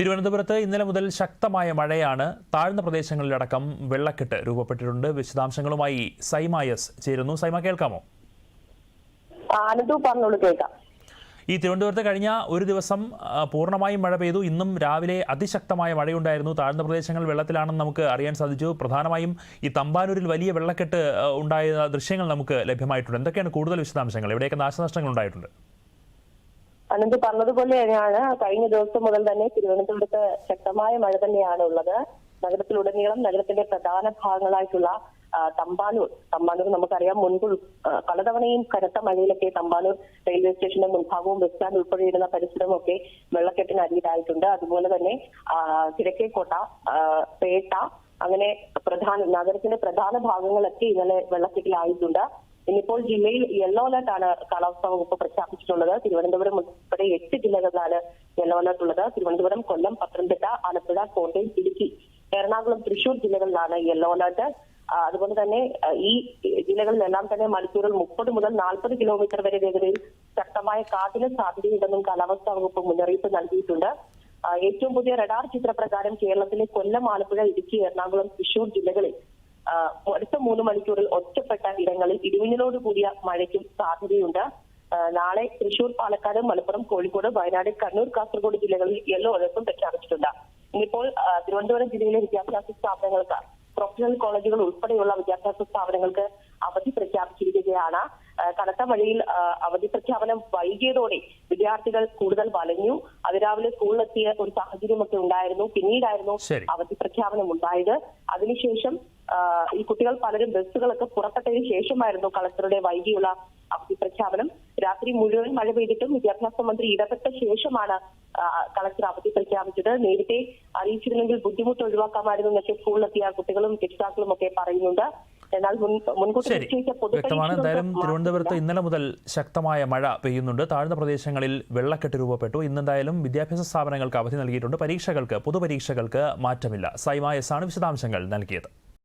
തിരുവനന്തപുരത്ത് ഇന്നലെ മുതൽ ശക്തമായ മഴയാണ്. താഴ്ന്ന പ്രദേശങ്ങളിലടക്കം വെള്ളക്കെട്ട് രൂപപ്പെട്ടിട്ടുണ്ട്. വിശദാംശങ്ങളുമായി സൈമായസ് ചേരുന്നു. സൈമ കേൾക്കാമോ? കേൾക്കാം. ഈ തിരുവനന്തപുരത്ത് കഴിഞ്ഞ ഒരു ദിവസം പൂർണമായും മഴ പെയ്തു. ഇന്നും രാവിലെ അതിശക്തമായ മഴയുണ്ടായിരുന്നു. താഴ്ന്ന പ്രദേശങ്ങൾ വെള്ളത്തിലാണെന്ന് നമുക്ക് അറിയാൻ സാധിച്ചു. പ്രധാനമായും ഈ തമ്പാനൂരിൽ വലിയ വെള്ളക്കെട്ട് ഉണ്ടായ ദൃശ്യങ്ങൾ നമുക്ക് ലഭ്യമായിട്ടുണ്ട്. എന്തൊക്കെയാണ് കൂടുതൽ വിശദാംശങ്ങൾ? ഇവിടെയൊക്കെ നാശനഷ്ടങ്ങൾ ഉണ്ടായിട്ടുണ്ട്. അനന്ത് പറഞ്ഞതുപോലെ തന്നെയാണ് കഴിഞ്ഞ ദിവസം മുതൽ തന്നെ തിരുവനന്തപുരത്ത് ശക്തമായ മഴ തന്നെയാണ് ഉള്ളത്. നഗരത്തിലുടനീളം നഗരത്തിന്റെ പ്രധാന ഭാഗങ്ങളായിട്ടുള്ള തമ്പാനൂർ. തമ്പാനൂർ നമുക്കറിയാം മുൻപ് പലതവണയും കനത്ത മഴയിലൊക്കെ തമ്പാനൂർ റെയിൽവേ സ്റ്റേഷന്റെ മുൻഭാഗവും ബസ് സ്റ്റാൻഡ് ഉൾപ്പെടെയുള്ള പരിസരമൊക്കെ വെള്ളക്കെട്ടിന് അടിയിലായിട്ടുണ്ട്. അതുപോലെ തന്നെ കിഴക്കേക്കോട്ട പേട്ട അങ്ങനെ പ്രധാന നഗരത്തിന്റെ പ്രധാന ഭാഗങ്ങളൊക്കെ ഇന്നലെ വെള്ളക്കെട്ടിലായിട്ടുണ്ട്. ഇന്നിപ്പോൾ ജില്ലയിൽ യെല്ലോ അലർട്ട് ആണ് കാലാവസ്ഥാ വകുപ്പ് പ്രഖ്യാപിച്ചിട്ടുള്ളത് തിരുവനന്തപുരം ഉൾപ്പെടെ എട്ട് ജില്ലകളിലാണ് യെല്ലോ അലർട്ട് ഉള്ളത്. തിരുവനന്തപുരം കൊല്ലം പത്തനംതിട്ട ആലപ്പുഴ കോട്ടയം ഇടുക്കി എറണാകുളം തൃശൂർ ജില്ലകളിലാണ് യെല്ലോ അലർട്ട്. അതുപോലെ തന്നെ ഈ ജില്ലകളിലെല്ലാം തന്നെ മണിക്കൂറിൽ മുപ്പത് മുതൽ നാൽപ്പത് കിലോമീറ്റർ വരെ വേഗതയിൽ ശക്തമായ കാറ്റിന് സാധ്യതയുണ്ടെന്നും കാലാവസ്ഥാ വകുപ്പ് മുന്നറിയിപ്പ് നൽകിയിട്ടുണ്ട്. ഏറ്റവും പുതിയ റഡാർ ചിത്രപ്രകാരം കേരളത്തിലെ കൊല്ലം ആലപ്പുഴ ഇടുക്കി എറണാകുളം തൃശൂർ ജില്ലകളിൽ അടുത്ത മൂന്ന് മണിക്കൂറിൽ ഒറ്റപ്പെട്ട ഇടങ്ങളിൽ ഇടിമിന്നലോട് കൂടിയ മഴയ്ക്കും സാധ്യതയുണ്ട്. നാളെ തൃശൂർ പാലക്കാട് മലപ്പുറം കോഴിക്കോട് വയനാട് കണ്ണൂർ കാസർഗോഡ് ജില്ലകളിൽ യെല്ലോ അലർട്ടും പ്രഖ്യാപിച്ചിട്ടുണ്ട്. ഇന്നിപ്പോൾ തിരുവനന്തപുരം ജില്ലയിലെ വിദ്യാഭ്യാസ സ്ഥാപനങ്ങൾക്ക് പ്രൊഫഷണൽ കോളേജുകൾ ഉൾപ്പെടെയുള്ള വിദ്യാഭ്യാസ സ്ഥാപനങ്ങൾക്ക് അവധി പ്രഖ്യാപിച്ചിരിക്കുകയാണ്. കനത്ത മഴയിൽ അവധി പ്രഖ്യാപനം വൈകിയതോടെ വിദ്യാർത്ഥികൾ കൂടുതൽ വലഞ്ഞു. അതിരാവിലെ സ്കൂളിലെത്തിയ ഒരു സാഹചര്യമൊക്കെ ഉണ്ടായിരുന്നു. പിന്നീടായിരുന്നു. അവധി പ്രഖ്യാപനം ഉണ്ടായത്. അതിനുശേഷം ഈ കുട്ടികൾ പലരും ബസ്സുകളൊക്കെ പുറപ്പെട്ടതിന് ശേഷമായിരുന്നു കളക്ടറുടെ വൈകിയുള്ള അവധി പ്രഖ്യാപനം. രാത്രി മുഴുവൻ മഴ പെയ്തിട്ടും വിദ്യാഭ്യാസ മന്ത്രി ഇടപെട്ട ശേഷമാണ് കളക്ടർ അവധി പ്രഖ്യാപിച്ചത്. നേരത്തെ അറിയിച്ചിരുന്നെങ്കിൽ ബുദ്ധിമുട്ട് ഒഴിവാക്കാമായിരുന്നു എന്നൊക്കെ സ്കൂളിലെത്തിയ കുട്ടികളും രക്ഷിതാക്കളും ഒക്കെ പറയുന്നുണ്ട്. എന്നാൽ മുൻകൂട്ടി വ്യക്തമാണ്. എന്തായാലും തിരുവനന്തപുരത്ത് ഇന്നലെ മുതൽ ശക്തമായ മഴ പെയ്യുന്നുണ്ട്. താഴ്ന്ന പ്രദേശങ്ങളിൽ വെള്ളക്കെട്ട് രൂപപ്പെട്ടു. ഇന്നെന്തായാലും വിദ്യാഭ്യാസ സ്ഥാപനങ്ങൾക്ക് അവധി നൽകിയിട്ടുണ്ട്. പരീക്ഷകൾക്ക് പൊതുപരീക്ഷകൾക്ക് മാറ്റമില്ല. സൈമ എസ് ആണ് വിശദാംശങ്ങൾ നൽകിയത്.